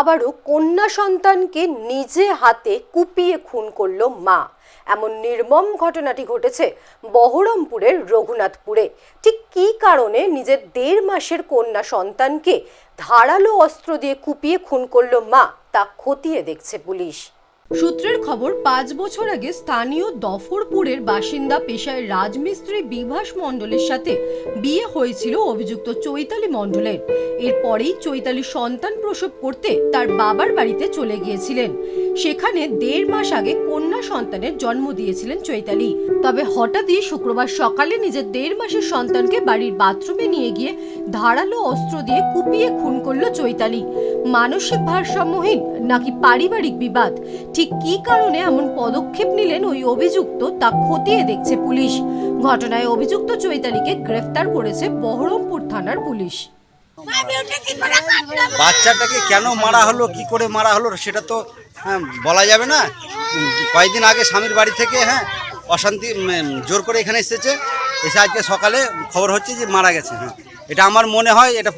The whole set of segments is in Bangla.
আবারও কন্যা সন্তানকে নিজে হাতে কুপিয়ে খুন করল মা। এমন নির্মম ঘটনাটি ঘটেছে বহরমপুরের রঘুনাথপুরে। ঠিক কী কারণে নিজের দেড় মাসের কন্যা সন্তানকে ধারালো অস্ত্র দিয়ে কুপিয়ে খুন করল মা, তা খতিয়ে দেখছে পুলিশ। সূত্রের খবর, পাঁচ বছর আগে স্থানীয় দফরপুরের বাসিন্দা পেশায় রাজমিস্ত্রি বিভাস মণ্ডলের সাথে বিয়ে হয়েছিল অভিযুক্ত চৈতালি মণ্ডলের। এরপরেই চৈতালি সন্তান প্রসব করতে তার বাবার বাড়িতে চলে গিয়েছিলেন। সেখানে দেড় মাস আগে কন্যা সন্তানের জন্ম দিয়েছিলেন চৈতালি। তবে হঠাৎই শুক্রবার সকালে নিজের দেড় মাসের সন্তানকে বাড়ির বাথরুমে নিয়ে গিয়ে ধারালো অস্ত্র দিয়ে কুপিয়ে খুন করল চৈতালি। মানসিক ভারসাম্যহীন নাকি পারিবারিক বিবাদ? ঠিক কী কারণে এমন পদক্ষেপ নিলেন ওই অভিযুক্ত তা খতিয়ে দেখছে পুলিশ। ঘটনায় অভিযুক্ত চৈতালিকে গ্রেফতার করেছে বহরমপুর থানার পুলিশ। বাচ্চাটাকে কেন মারা হলো কি করে মারা হলো সেটা তো হ্যাঁ, বলা যাবে না। কয়েকদিন আগে স্বামীর বাড়ি থেকে হ্যাঁ অশান্তি জোর করে এখানে এসেছে। এসে আজকে সকালে খবর হচ্ছে যে মারা গেছে হ্যাঁ। এটা আমার মনে হয় এটা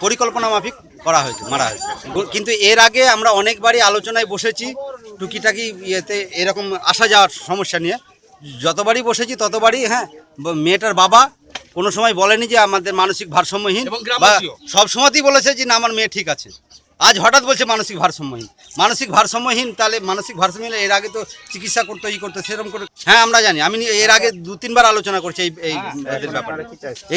পরিকল্পনা মাফিক করা হয়েছে মারা হয়েছে। কিন্তু এর আগে আমরা অনেকবারই আলোচনায় বসেছি টুকিটাকি ইয়েতে এরকম আসা যাওয়ার সমস্যা নিয়ে। যতবারই বসেছি ততবারই হ্যাঁ মেয়েটার বাবা কোনো সময় বলেনি যে আমাদের মানসিক ভারসাম্যহীন বা। সব সময়তেই বলেছে যে না আমার মেয়ে ঠিক আছে। আজ হঠাৎ বলছে মানসিক ভারসাম্যহীন। মানসিক ভারসাম্যহীন তাহলে মানসিক ভারসাম্যহীন এর আগে তো চিকিৎসা করতো ই করতো সেরকম করে হ্যাঁ আমরা জানি। আমি এর আগে দু তিনবার আলোচনা করছি এই এই ব্যাপারে।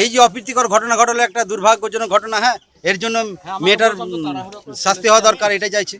এই যে অপ্রীতিকর ঘটনা ঘটলো একটা দুর্ভাগ্যজনক ঘটনা হ্যাঁ এর জন্য মেয়েটার শাস্তি হওয়া দরকার এটাই চাইছি।